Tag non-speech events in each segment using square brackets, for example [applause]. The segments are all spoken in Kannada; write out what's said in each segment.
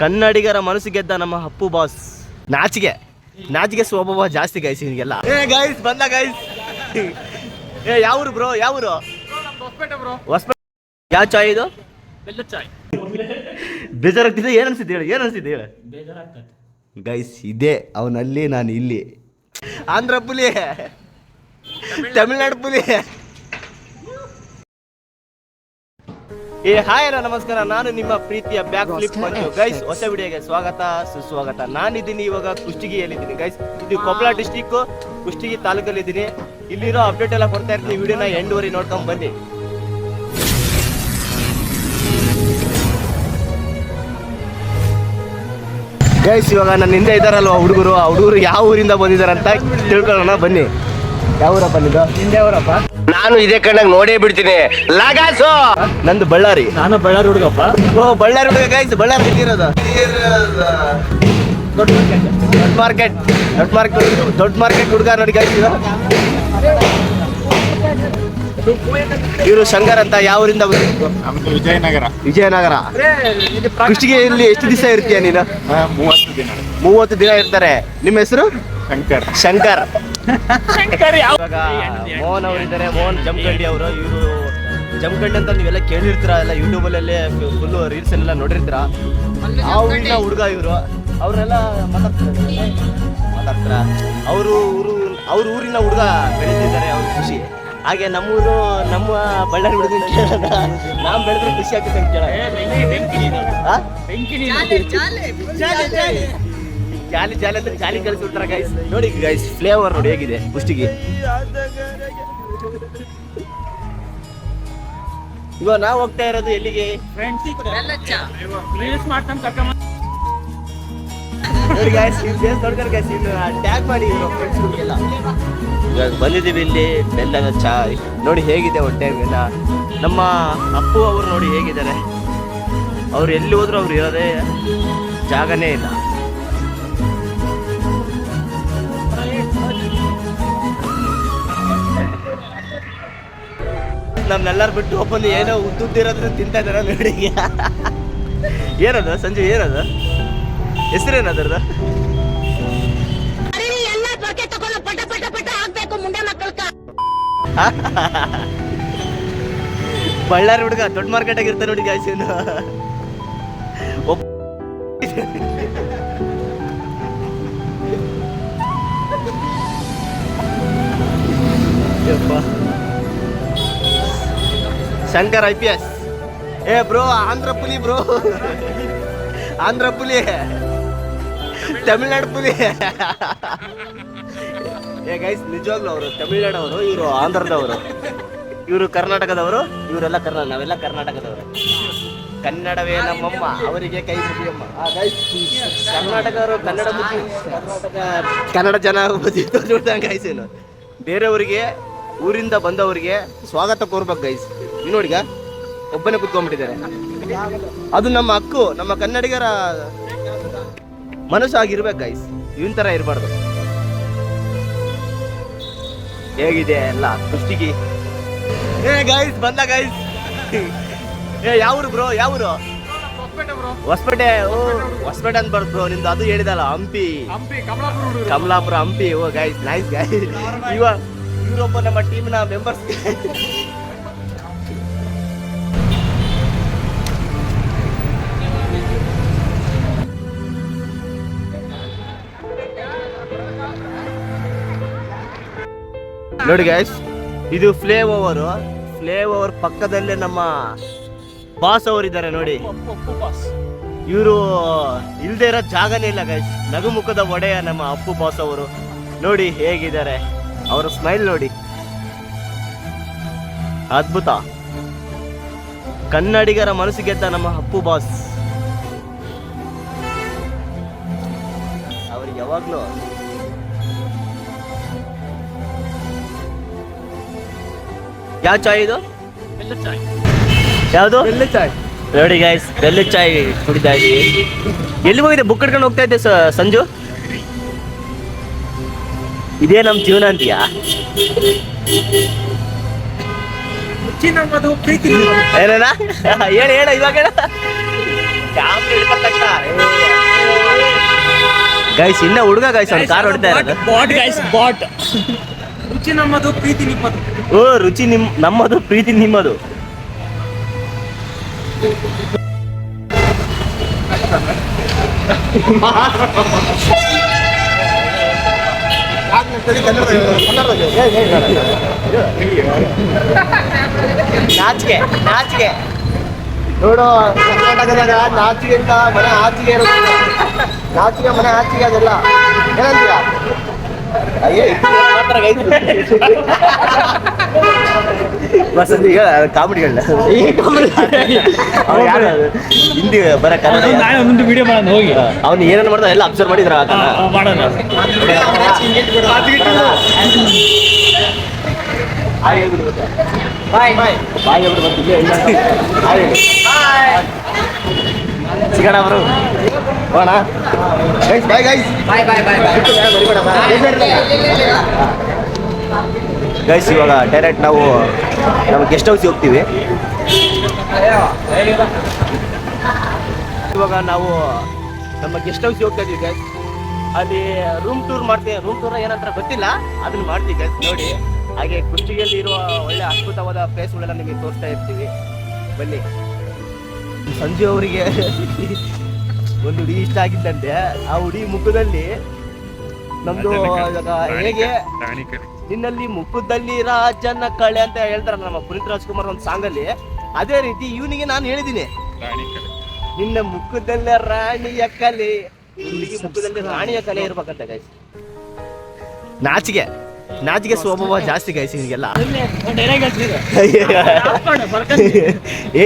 ಕನ್ನಡಿಗರ ಮನಸ್ಸು ಗೆದ್ದ ನಮ್ಮ ಅಪ್ಪು ಬಾಸ್ ನಾಚಿಗೆ ನಾಚಿಗೆ ಸ್ವಭಾವ ಜಾಸ್ತಿ ಗೈಸ್ ನಿಮಗೆಲ್ಲ ಏ ಗೈಸ್ ಬಂದ ಗೈಸ್ ಏ ಯಾವ್ರು ಬ್ರೋ ಯಾವ್ರು? ಹೊಸಪೇಟೆ ಯಾವ ಚಾಯ್ ಇದು? ಬೇಜಾರಾಗ್ತಿದೆ ಏನ್ ಅನ್ಸಿದ್ದೆ ಹೇಳಿ ಏನ್ ಅನ್ಸಿದ್ದೆ ಹೇಳಿ. ಗೈಸ್ ಇದೆ ಅವನಲ್ಲಿ ನಾನು ಇಲ್ಲಿ. ಆಂಧ್ರ ಪುಲಿ. ತಮಿಳ್ನಾಡು ಪುಲಿ. ಏ ಹಾಯ್ ಅಣ್ಣ ನಮಸ್ಕಾರ. ನಾನು ನಿಮ್ಮ ಪ್ರೀತಿಯ ಬ್ಯಾಕ್ ಫ್ಲಿಪ್ ಮಂಜು ಗೈಸ್ ಹೊಸ ವಿಡಿಯೋಗೆ ಸ್ವಾಗತ ಸುಸ್ವಾಗತ. ನಾನಿದ್ದೀನಿ ಇವಾಗ ಕುಷ್ಟಗಿಯಲ್ಲಿದ್ದೀನಿ. ಗೈಸ್ ಇದು ಕೊಪ್ಪಳ ಡಿಸ್ಟಿಕ್ ಕುಷ್ಟಗಿ ತಾಲೂಕಲ್ಲಿದ್ದೀನಿ. ಇಲ್ಲಿರೋ ಅಪ್ಡೇಟ್ ಎಲ್ಲ ಕೊಡ್ತಾ ಇರ್ತೀನಿ. ವಿಡಿಯೋನ ಎಂಡುವರಿ ನೋಡ್ಕೊಂಡು ಬನ್ನಿ. ಗೈಸ್ ಇವಾಗ ನನ್ನ ಹಿಂದೆ ಇದ್ದಾರಲ್ವ ಹುಡುಗರು? ಆ ಹುಡುಗರು ಯಾವ ಊರಿಂದ ಬಂದಿದ್ದಾರೆ ಅಂತ ತಿಳ್ಕೊಳ್ಳೋಣ. ಬನ್ನಿ. ಯಾವ ಊರಪ್ಪ ನಿಂದು ಹಿಂದೆ ಅವರಪ್ಪ ನಾನು ಇದೇ ಕಣ್ಣಾಗ ನೋಡೇ ಬಿಡ್ತೀನಿ. ಲಗಾಸು! ನಂದು ಬಳ್ಳಾರಿ. ನಾನು ಬಳ್ಳಾರಿ ಹುಡುಗಪ್ಪ. ಓ ಬಳ್ಳಾರಿ ಹುಡುಗ ಗೈಸ್ ಬಳ್ಳಾರಿ ದೊಡ್ಡ ಮಾರ್ಕೆಟ್ ದೊಡ್ಡ ಮಾರ್ಕೆಟ್ ದೊಡ್ಡ ಮಾರ್ಕೆಟ್ ಹುಡುಗ ನೋಡಿ ಗೈಸ್ ಇವರು ಶಂಕರ್ ಅಂತ ಯಾವ ಊರಿಂದ? ನಮ್ದು ವಿಜಯನಗರ. ವಿಜಯನಗರ. ಇಲ್ಲಿ ಎಷ್ಟು ದಿವಸ ಇರ್ತೀಯ ನೀನು? ಮೂವತ್ತು ದಿನ. ಮೂವತ್ತು ದಿನ ಇರ್ತಾರೆ. ನಿಮ್ಮ ಹೆಸರು? ಶಂಕರ್. ಶಂಕರ್. ಇವಾಗ ಮೋಹನ್ ಅವರಿದ್ದಾರೆ. ಮೋಹನ್ ಜಮಖಂಡಿ ಅವರು ಇವರು ಜಮಖಂಡಿ ಅಂತ ನೀವೆಲ್ಲ ಕೇಳಿರ್ತೀರ? ಎಲ್ಲ ಯೂಟ್ಯೂಬ್ ಅಲ್ಲೇ ಫುಲ್ ರೀಲ್ಸ್ ಎಲ್ಲ ನೋಡಿರ್ತೀರ ಆ ಊರಿನ ಹುಡುಗ ಇವರು. ಅವರೆಲ್ಲ ಮಾತಾಡ್ತಾರೆ ಮಾತಾಡ್ತಾರ? ಅವರು ಊರು ಅವ್ರ ಊರಿನ ಹುಡುಗ ಬೆಳೆದಿದ್ದಾರೆ ಅವ್ರ ಖುಷಿ. ಹಾಗೆ ನಮ್ಮೂರು ನಮ್ಮ ಬಳ್ಳಾರಿ ಹುಡುಗ ಕೇಳೋಣ. ನಾನ್ ಬೆಳೆದ್ರೆ ಖುಷಿ ಆಗುತ್ತೆ ಅಂತ ಕೇಳ ಆ? ಜಾಲಿ ಜಾಲಿ ಅಂದ್ರೆ ಜಾಲಿ ಕಳಿಸ್ಬಿಡ್ತಾರ ಗೈಸ್ ನೋಡಿ ಗೈಸ್ ಫ್ಲೇವರ್ ನೋಡಿ ಹೇಗಿದೆ ಪುಷ್ಟಿಗೆ. ಇವಾಗ ನಾವು ಹೋಗ್ತಾ ಇರೋದು ಎಲ್ಲಿಗೆ? ನೋಡಿ ಗೈಸ್ ನೀವು ಪ್ಲೇಸ್ ನೋಡ್ಕೊಂಡು ಗೈಸ್ ಟ್ಯಾಗ್ ಮಾಡಿ ಇವಾಗ ಬಂದಿದ್ದೀವಿ ಇಲ್ಲಿ ಬೆಲ್ಲದ ಚಾ ನೋಡಿ ಹೇಗಿದೆ ಹೊಟ್ಟೆ ಎಲ್ಲ. ನಮ್ಮ ಅಪ್ಪು ಅವರು ನೋಡಿ ಹೇಗಿದ್ದಾರೆ. ಅವ್ರು ಎಲ್ಲಿ ಹೋದ್ರು ಅವ್ರು ಇರೋದೇ ಜಾಗನೇ ಇಲ್ಲ. ನಮ್ನೆಲ್ಲರೂ ಬಿಟ್ಟು ಒಬ್ಬನು ಏನೋ ಉದ್ದುದ್ದಿರೋದ್ರ ತಿಂತಾ ಇದ್ದಾರೆ ನೋಡಿ ಏನದು ಸಂಜು ಏನದು? ಹೆಸರೇನದ್ರದ ಬಳ್ಳಾರಿ ಹುಡುಗ ದೊಡ್ಡ ಮಾರ್ಕೆಟ್ ಆಗಿರ್ತಾರೆ ನೋಡಿ guys Shankar I P S ಏ ಬ್ರೋ, ಆಂಧ್ರ ಪುಲಿ ಬ್ರೋ. ಆಂಧ್ರ ಪುಲಿ. ತಮಿಳ್ನಾಡು ಪುಲಿ. ಏ ಗೈಸ್ ನಿಜವಾಗ್ಲೂ ಅವರು ತಮಿಳ್ನಾಡವರು, ಇವರು ಆಂಧ್ರದವರು. ಇವರು ಕರ್ನಾಟಕದವರು, ಇವರೆಲ್ಲ ಕರ್ನಾಟಕ ನಾವೆಲ್ಲ ಕರ್ನಾಟಕದವರು. ಕನ್ನಡವೇ ನಮ್ಮಮ್ಮ, ಅವರಿಗೆ ಕೈ ಮುಗಿಯಮ್ಮ. ಕರ್ನಾಟಕದವರು ಕನ್ನಡ ಮುಗಿ ಕರ್ನಾಟಕ ಕನ್ನಡ ಜನ ಏನು. ಬೇರೆಯವರಿಗೆ ಊರಿಂದ ಬಂದವರಿಗೆ ಸ್ವಾಗತ ಕೋರ್ಬೇಕು ಗೈಸ್ ನೀವು ನೋಡಿಗ ಒಬ್ಬನೇ ಕುತ್ಕೊಂಡ್ಬಿಟ್ಟಿದ್ದಾರೆ. ಅದು ನಮ್ಮ ಹಕ್ಕು ನಮ್ಮ ಕನ್ನಡಿಗರ ಮನಸ್ಸು ಆಗಿರ್ಬೇಕು ಗೈಸ್ ಇವನ್ ತರ ಇರಬಾರ್ದು. ಹೇಗಿದೆ ಎಲ್ಲ ಕುಷ್ಟಿಗಿ? ಏ ಗೈಸ್ ಬಂದ ಗೈಸ್ ಏ ಯಾವ್ರು ಬ್ರೋ ಯಾವ್ರು? ಹೊಸಪೇಟೆ ಓ ಹೊಸಪೇಟೆ ಅಂತ ಬರ್ತು ಬ್ರೋ ನಿಮ್ದು ಅದು ಹೇಳಿದಲ್ಲ Hampi. Kamalapura Hampi. Oh guys nice guys ಇವ ಇವರೊಬ್ಬ ನಮ್ಮ ಟೀಮ್ನ ಮೆಂಬರ್ಸ್ ನೋಡಿ ಗೈಸ್ ಇದು ಫ್ಲೇವ್ ಓವರ್ ಫ್ಲೇವ್ ಓವರ್ ಪಕ್ಕದಲ್ಲೇ ನಮ್ಮ ಬಾಸ್ ಅವರಿದ್ದಾರೆ ನೋಡಿ. ಇವರು ಇಲ್ದೇ ಇರೋ ಜಾಗನೇ ಇಲ್ಲ ಗೈಸ್ ನಗುಮುಖದ ಒಡೆಯ ನಮ್ಮ ಅಪ್ಪು ಬಾಸ್ ಅವರು. ನೋಡಿ ಹೇಗಿದ್ದಾರೆ. ಅವರ ಸ್ಮೈಲ್ ನೋಡಿ. ಅದ್ಭುತ. ಕನ್ನಡಿಗರ ಮನಸ್ಸು ಗೆದ್ದ ನಮ್ಮ ಅಪ್ಪು ಬಾಸ್. ಅವ್ರಿಗೆ ಯಾವಾಗ್ಲೂ ಯಾವ ಚಾಯ್ ಇದು? ಯಾವುದು? ಬೆಲ್ಲ ಚಾಯ್. ನೋಡಿ ಗೈಸ್ ಬೆಲ್ಲ ಚಾಯ್ ಕುಡಿತಾ ಇದೀವಿ. ಎಲ್ಲಿ ಹೋಗಿದೆ? ಬುಕ್ ಕಟ್ಕೊಂಡು ಹೋಗ್ತಾ ಇದ್ದೆ ಸಂಜು. ಇದೇ ನಮ್ಮ ಜೀವನ ಅಂತೀಯಾ? ಏನೇನ ಹೇಳ ಹೇಳ ಇವಾಗ ಗೈಸ್ ಇನ್ನ ಹುಡುಗ ಗೈಸ್ ಅವ್ನು ಕಾರ್ ಹೊಡಿತಾ ಇರೋದು. ಬಾಟ್ ಗೈಸ್ ಬಾಟ್ ರುಚಿ ನಮ್ಮದು ಪ್ರೀತಿ ನಿಮ್ಮದು. ಓ ರುಚಿ ನಿಮ್ ನಮ್ಮದು ಪ್ರೀತಿ ನಿಮ್ಮದು. [laughs] ನಾಚಿಕೆ ನಾಚಿಕೆ. ನೋಡು ಕರ್ನಾಟಕದಾಗ ನಾಚಿಕೆ ಅಂತ ಮನೆ ಆಚಿಗೆ ಇರೋದಿಲ್ಲ ನಾಚಿಕೆ ಮನೆ ಆಚಿಗೆ ಅದೆಲ್ಲ. ಏನಂತೀಯ? ಅಯ್ಯೇ ಮಾತ್ರ ಬಸ್ ಈಗ ಕಾಮಿಡಿ ಹೇಳ ಹಿಂದಿ ಬರ ಕನ್ನಡ ನಾಳೆ ಒಂದು ವಿಡಿಯೋ ಮಾಡೋಣ ಹೋಗಿ ಅವ್ನು ಏನೇನು ಮಾಡ್ದ ಎಲ್ಲ ಅಬ್ಸರ್ವ್ ಮಾಡಿದ್ರ ಆ, ಆ, ಮಾಡೋಣ ಬಾಯ್ ಬಾಯ್ ಬಾಯ್ ಹೇಳ್ಬಿಡು ಮತ್ತೆ ಇಲ್ಲೇ ಇಲ್ಲ. ಹಾಯ್ ಹೇಳು. ಸಿಗೋಣ ಅವರು ಹೋಣ guys bye guys bye bye bye guys ಇವಾಗ ಡೈರೆಕ್ಟ್ ನಾವು ನಮ್ಮ ಗೆಸ್ಟ್ ಹೌಸ್ಗೆ ಹೋಗ್ತೀವಿ. ಇವಾಗ ನಾವು ನಮ್ಮ ಗೆಸ್ಟ್ ಹೌಸ್ಗೆ ಹೋಗ್ತಾ ಇದೀವಿ ಗೈಸ್ ಅಲ್ಲಿ ರೂಮ್ ಟೂರ್ ಮಾಡ್ತೀವಿ. ರೂಮ್ ಟೂರ್ ಏನಂತ ಗೊತ್ತಿಲ್ಲ. ಅದನ್ನ ಮಾಡ್ತೀವಿ ಗೈಸ್ ನೋಡಿ. ಹಾಗೆ ಕುಷ್ಟಗಿಯಲ್ಲಿ ಇರುವ ಒಳ್ಳೆ ಅದ್ಭುತವಾದ ಪ್ಲೇಸ್ಗಳೆಲ್ಲ ನಿಮಗೆ ತೋರಿಸ್ತಾ ಇರ್ತೀವಿ. ಬನ್ನಿ. ಸಂಜು ಅವರಿಗೆ ಒಂದು ಹುಡುಗಿ ಇಷ್ಟ ಆಗಿದ್ದಂತೆ ಆ ಹುಡುಗಿ ಮುಖದಲ್ಲಿ ನಮ್ದು ಇವಾಗ ಹೇಗೆ? ನಿನ್ನಲ್ಲಿ ಮುಖದಲ್ಲಿ ರಾಜನ ಕಳೆ ಅಂತ ಹೇಳ್ತಾರ ನಮ್ಮ ಪುನೀತ್ ರಾಜ್ಕುಮಾರ್ ಒಂದು ಸಾಂಗ್ ಅಲ್ಲಿ. ಅದೇ ರೀತಿ ಇವನಿಗೆ ನಾನು ಹೇಳಿದ್ದೀನಿ. ನಿನ್ನ ಮುಖದಲ್ಲೇ ರಾಣಿಯ ಕಲೆ. ಮುಖದಲ್ಲಿ ರಾಣಿಯ ಕಲೆ ಇರ್ಬೇಕಂತ ಗೈಸ್ ನಾಚಿಗೆ ನಾಚಿಗೆ ಸ್ವಭಾವ ಜಾಸ್ತಿ ಗೈಸ್ ಹಿಂಗೆಲ್ಲ [laughs] ಏ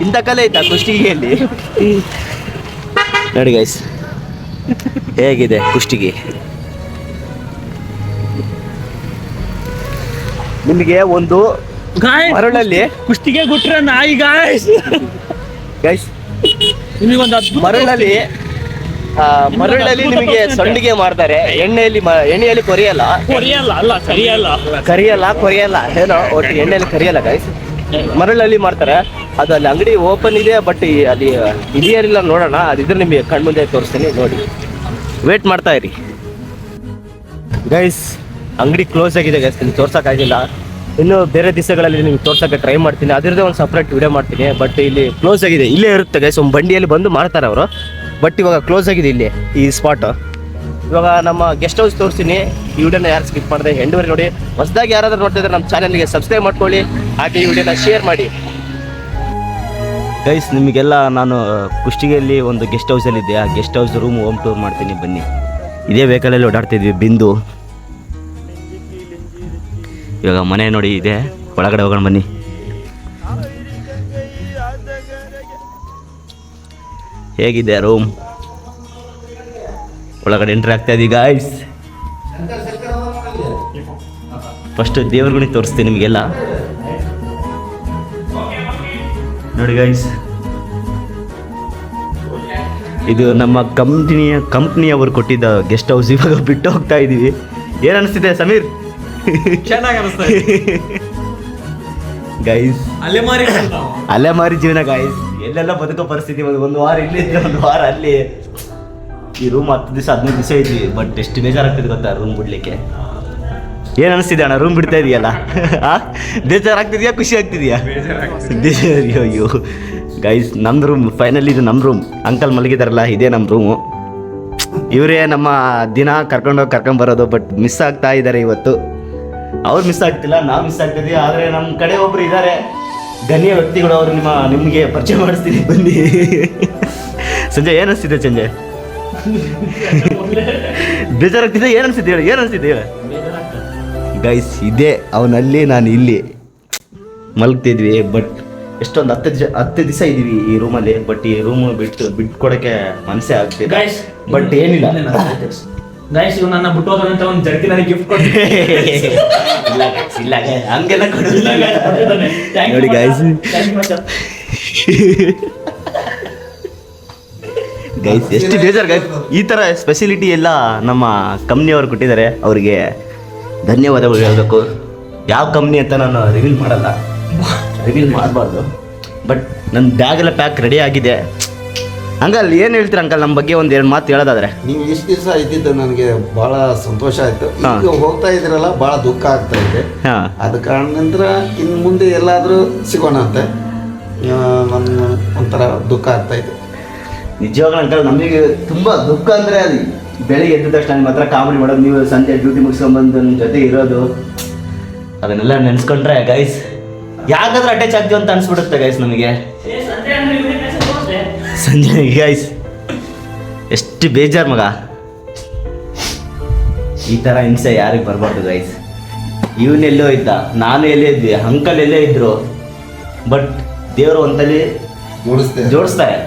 ಇಂಥ ಕಲೆ ಐತಾ ಕುಷ್ಟಿಗೆಯಲ್ಲಿ? ನೋಡಿ ಗೈಸ್ ಹೇಗಿದೆ ಕುಷ್ಟಿಗೆ? ನಿಮಗೆ ಒಂದು ಮರಳಲ್ಲಿ ಕುಷ್ಟಿಗೆ ಗುಟ್ರ ನಾಯಿ ಗಾಯ್ಸ್ ಗೈಸ್ ನಿಮಗೊಂದು ಒಂದು ಮರಳಲ್ಲಿ ಮರಳಲ್ಲಿ ನಿಮಗೆ ಸಂಡಿಗೆ ಮಾಡ್ತಾರೆ ಎಣ್ಣೆಯಲ್ಲಿ ಮ- ಎಣ್ಣೆಯಲ್ಲಿ ಕೊರಿಯಲ್ಲ? ಕೊರಿಯಲ್ಲ ಅಲ್ಲ ಸರಿಯಲ್ಲ ಕರಿಯಲ್ಲ ಕೊರಿಯಲ್ಲ. ಏನೋ ಒಟ್ಟು ಎಣ್ಣೆಯಲ್ಲಿ ಕರಿಯಲ್ಲ ಗೈಸ್ ಮರಳಲ್ಲಿ ಮಾಡ್ತಾರೆ ಅದು ಅಲ್ಲಿ ಅಂಗಡಿ ಓಪನ್ ಇದೆ ಬಟ್ ಅಲ್ಲಿ ಇದೆಯರಿಲ್ಲ ನೋಡೋಣ. ಅದಿದ್ರೆ ನಿಮಗೆ ಕಣ್ಮುಂದೆ ತೋರಿಸ್ತೀನಿ ನೋಡಿ. ವೇಟ್ ಮಾಡ್ತಾ ಇರಿ. ಗೈಸ್ ಅಂಗಡಿ ಕ್ಲೋಸ್ ಆಗಿದೆ ಗೈಸ್ ನಿಮ್ಗೆ ತೋರ್ಸೋಕ್ಕಾಗಿಲ್ಲ ಇನ್ನು ಬೇರೆ ದಿವಸಗಳಲ್ಲಿ ನಿಮ್ಗೆ ತೋರ್ಸಕ್ಕೆ ಟ್ರೈ ಮಾಡ್ತೀನಿ. ಅದರದ್ದೇ ಒಂದು ಸಪ್ರೇಟ್ ವಿಡಿಯೋ ಮಾಡ್ತೀನಿ ಬಟ್ ಇಲ್ಲಿ ಕ್ಲೋಸ್ ಆಗಿದೆ. ಇಲ್ಲೇ ಇರುತ್ತೆ ಗೈಸ್ ಒಂದು ಬಂಡಿಯಲ್ಲಿ ಬಂದು ಮಾಡ್ತಾರೆ ಅವರು. ಬಟ್ ಇವಾಗ ಕ್ಲೋಸ್ ಆಗಿದೆ ಇಲ್ಲಿ ಈ ಸ್ಪಾಟ್ ಇವಾಗ ನಮ್ಮ ಗೆಸ್ಟ್ ಹೌಸ್ ತೋರಿಸ್ತೀನಿ. ಈ ವಿಡಿಯೋನ ಯಾರು ಸ್ಕಿಪ್ ಮಾಡಿದೆ ಎಂಡುವರೆ ನೋಡಿ. ಹೊಸದಾಗಿ ಯಾರಾದ್ರೂ ನೋಡ್ತಿದ್ರೆ ನಮ್ಮ ಚಾನಲ್ಗೆ ಸಬ್ಸ್ಕ್ರೈಬ್ ಮಾಡ್ಕೊಳ್ಳಿ. ಹಾಗೆ ಈ ವಿಡಿಯೋನ ಶೇರ್ ಮಾಡಿ. ಗೈಸ್ ನಿಮಗೆಲ್ಲ ನಾನು ಕುಷ್ಟಿಗೆಯಲ್ಲಿ ಒಂದು ಗೆಸ್ಟ್ ಹೌಸಲ್ಲಿ ಇದ್ದೆ ಆ guest house room home tour ಮಾಡ್ತೀನಿ ಬನ್ನಿ. ಇದೇ ವೆಹಿಕಲಲ್ಲಿ ಓಡಾಡ್ತಿದ್ವಿ ಬಿಂದು. ಇವಾಗ ಮನೆ ನೋಡಿ ಇದೆ. ಒಳಗಡೆ ಹೋಗೋಣ ಬನ್ನಿ. ಹೇಗಿದೆ ರೂಮ್ ಒಳಗಡೆ ಎಂಟ್ರಿ ಆಗ್ತಾ ಇದೀವಿ ಗಾಯ್ಸ್ ಫಸ್ಟ್ ದೇವ್ರ ಗುಣಿ ತೋರಿಸ್ತೀನಿ ನಿಮಗೆಲ್ಲ. ನೋಡಿ ಗೈಸ್ ಇದು ನಮ್ಮ ಕಂಪ್ನಿಯ ಕಂಪ್ನಿಯವರು ಕೊಟ್ಟಿದ್ದ ಗೆಸ್ಟ್ ಹೌಸ್ ಇವಾಗ ಬಿಟ್ಟು ಹೋಗ್ತಾ ಇದೀವಿ. ಏನ್ ಅನಿಸ್ತಿದೆ ಸಮೀರ್? ಚೆನ್ನಾಗಿ ಅನಿಸ್ತಾ ಗೈಸ್ [laughs] ಅಲೆಮಾರಿ ಅಲೆಮಾರಿ ಜೀವನ ಗಾಯ್ಸ್ ಎಲ್ಲೆಲ್ಲ ಬದುಕೋ ಪರಿಸ್ಥಿತಿ ಒಂದು ಒಂದು ವಾರ ಇಲ್ಲಿ ಒಂದು ವಾರ ಅಲ್ಲಿ. ಈ ರೂಮ್ ಹತ್ತು ದಿವಸ, ಹದಿನೈದು ದಿವಸ ಇದ್ವಿ ಬಟ್ ಎಷ್ಟು ಬೇಜಾರಾಗ್ತಿದೆ ಗೊತ್ತಾ ರೂಮ್ ಬಿಡ್ಲಿಕ್ಕೆ? ಏನ್ ಅನಿಸ್ತಿದೆ ಅಣ್ಣ ರೂಮ್ ಬಿಡ್ತಾ ಇದೆಯಲ್ಲ? ಬೇಜಾರಾಗ್ತಿದ್ಯಾ, ಖುಷಿ ಆಗ್ತಿದ್ಯಾ? ಅಯ್ಯೋ ಅಯ್ಯೋ ಗೈಸ್ ನಮ್ಮ ರೂಮ್ ಫೈನಲ್ ಇದು ನಮ್ಮ ರೂಮ್ ಅಂಕಲ್ ಮಲಗಿದಾರಲ್ಲ, ಇದೇ ನಮ್ಮ ರೂಮು ಇವರೇ ನಮ್ಮ ದಿನ ಕರ್ಕೊಂಡೋಗಿ ಕರ್ಕೊಂಡ್ ಬರೋದು ಬಟ್ ಮಿಸ್ ಆಗ್ತಾ ಇದ್ದಾರೆ ಇವತ್ತು. ಅವ್ರು ಮಿಸ್ ಆಗ್ತಿಲ್ಲ, ನಾವು ಮಿಸ್ ಆಗ್ತಿದ್ವಿ, ಆದರೆ ನಮ್ಮ ಕಡೆ ಒಬ್ರು ಇದ್ದಾರೆ ಗಣ್ಯ ವ್ಯಕ್ತಿಗಳು ಅವರು ನಿಮ್ಮ ನಿಮಗೆ ಪರಿಚಯ ಮಾಡಿಸ್ತೀನಿ. ಬನ್ನಿ. ಸಂಜಯ್ ಏನು ಅನಿಸ್ತಿದೆ ಸಂಜಯ್? ಬೇಜಾರಾಗ್ತಿದೆ ಏನು ಅನಿಸ್ತಿದೆ ಹೇಳಿ ಏನು ಅನಿಸ್ತಿದೆ ಹೇಳಿ. ಗೈಸ್ ಇದೇ ಅವನಲ್ಲಿ ನಾನು ಇಲ್ಲಿ. ಮಲಗ್ತಿದ್ವಿ ಬಟ್ ಎಷ್ಟೊಂದು ಹತ್ತು ಹತ್ತು ದಿವಸ ಇದೀವಿ ಈ ರೂಮಲ್ಲಿ ಬಟ್ ಈ ರೂಮ್ ಬಿಟ್ಟು ಬಿಟ್ಕೊಡಕ್ಕೆ ಮನಸ್ಸೇ ಆಗ್ತಿದೆ ಬಟ್ ಏನಿಲ್ಲ. ಗೈಸ್ ಇವ್ ನನ್ನ ಬಿಟ್ಟು ಹೋದಂತ ಒಂದು ಜರ್ಕಿ ನನಗೆ ಗಿಫ್ಟ್ ಕೊಟ್ಟು ಇಲ್ಲ guys, ಇಲ್ಲ [laughs] guys, ಹಂಗೆಲ್ಲ ಕೊಡೋದಿಲ್ಲ ನೋಡಿ ಗೈಸ್ ಗೈಸ್ ಎಷ್ಟು ಬೇಜಾರು ಗೈಸ್ ಈ ಥರ ಸ್ಪೆಷಲಿಟಿ ಎಲ್ಲ ನಮ್ಮ ಕಂಪ್ನಿಯವರು ಕೊಟ್ಟಿದ್ದಾರೆ. ಅವರಿಗೆ ಧನ್ಯವಾದಗಳು ಹೇಳಬೇಕು. ಯಾವ ಕಂಪ್ನಿ ಅಂತ ನಾನು ರಿವೀಲ್ ಮಾಡಲ್ಲ. [laughs] ರಿವೀಲ್ ಮಾಡಬಾರ್ದು. ಬಟ್ ನನ್ನ ಬ್ಯಾಗ್ ಎಲ್ಲ ಪ್ಯಾಕ್ ರೆಡಿ ಆಗಿದೆ. ಅಂಕಲ್ ಏನು ಹೇಳ್ತೀರಾ ಅಂಕಲ್ ನಮ್ಮ ಬಗ್ಗೆ ಒಂದು ಎರಡು ಮಾತು ಹೇಳೋದಾದ್ರೆ? ನೀವು ಇಷ್ಟು ದಿವಸ ಇದ್ದಿದ್ದು ನನಗೆ ಬಹಳ ಸಂತೋಷ ಆಯ್ತು. ಈಗ ಹೋಗ್ತಾ ಇದ್ರಲ್ಲ ಬಹಳ ದುಃಖ ಆಗ್ತಾ ಇದೆ. ಅದ ಕಾರಣದಿಂದ ಇನ್ನು ಮುಂದೆ ಎಲ್ಲಾದರೂ ಸಿಗೋಣ ಅಂತ. ನನ್ನ ಒಂಥರ ದುಃಖ ಆಗ್ತಾ ಇದೆ. ನಿಜವಾಗ್ಲೂ ಅಂಕಲ್ ನಮಗೆ ತುಂಬ ದುಃಖ ಅಂದರೆ ಅದು ಬೆಳಿಗ್ಗೆ ಎದ್ದ ತಕ್ಷಣ ನಿಮ್ಮ ಹತ್ರ ಕಾಮಿಡಿ ಮಾಡೋದು ನೀವು ಸಂಜೆ ಡ್ಯೂಟಿ ಮುಗಿಸ್ಕೊಂಡ್ಬಂದು ನನ್ನ ಜೊತೆ ಇರೋದು ಅದನ್ನೆಲ್ಲ ನೆನ್ಸ್ಕೊಂಡ್ರೆ ಗೈಸ್ ಯಾಕಾದ್ರೂ ಅಟ್ಯಾಚ್ ಆಗ್ತೀವಿ ಅಂತ ಅನ್ಸ್ಬಿಡುತ್ತೆ ಗೈಸ್ ನಮಗೆ. ಸಂಜೆ ಗೈಸ್ ಎಷ್ಟು ಬೇಜಾರು ಮಗ. ಈ ಥರ ಹಿಂಸೆ ಯಾರಿಗೆ ಬರಬಾರ್ದು ಗೈಸ್ ಇವನೆಲ್ಲೋ ಇದ್ದ ನಾನು ಎಲ್ಲೇ ಇದ್ವಿ ಅಂಕಲ್ ಎಲ್ಲೇ ಇದ್ರು. ಬಟ್ ದೇವರು ಒಂದಲ್ಲಿ ಜೋಡಿಸ್ತೆ ಜೋಡಿಸ್ತಾರೆ.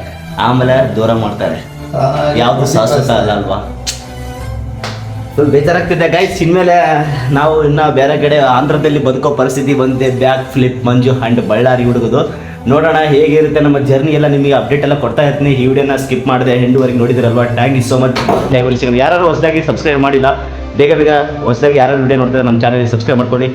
ಆಮೇಲೆ ದೂರ ಮಾಡ್ತಾರೆ. ಯಾವುದು ಶಾಶ್ವತ ಅಲ್ಲ ಅಲ್ವಾ? ಫುಲ್ ಬೇಜಾರಾಗ್ತಿದೆ ಗೈಸ್ ಇನ್ಮೇಲೆ ನಾವು ಇನ್ನ ಬೇರೆ ಕಡೆ ಆಂಧ್ರದಲ್ಲಿ ಬದುಕೋ ಪರಿಸ್ಥಿತಿ ಬಂದಿದೆ. Back flip Manju and Ballari ಹುಡುಗದು. ನೋಡೋಣ, ಹೇಗಿರುತ್ತೆ ನಮ್ಮ ಜರ್ನಿ ಎಲ್ಲ. ನಿಮಗೆ ಅಪ್ಡೇಟ್ ಎಲ್ಲ ಕೊಡ್ತಾ ಇರ್ತೀನಿ. ಈ ವಿಡಿಯೋನ ಸ್ಕಿಪ್ ಮಾಡಿದೆ ಹೆಂಡುವರೆಗೆ ನೋಡಿದಿರಲ್ವಾ? ಥ್ಯಾಂಕ್ ಯು ಸೋ ಮಚ್ ಯಾರು ಹೊಸದಾಗಿ ಸಬ್ಸ್ಕ್ರೈಬ್ ಮಾಡಿಲ್ಲ, ಬೇಗ ಬೇಗ ಹೊಸದಾಗಿ ಯಾರು ವಿಡಿಯೋ ನೋಡ್ತಾರೆ ನಮ್ಮ ಚಾನಲ್ ಸಬ್ಸ್ಕ್ರೈಬ್ ಮಾಡ್ಕೊಳ್ಳಿ.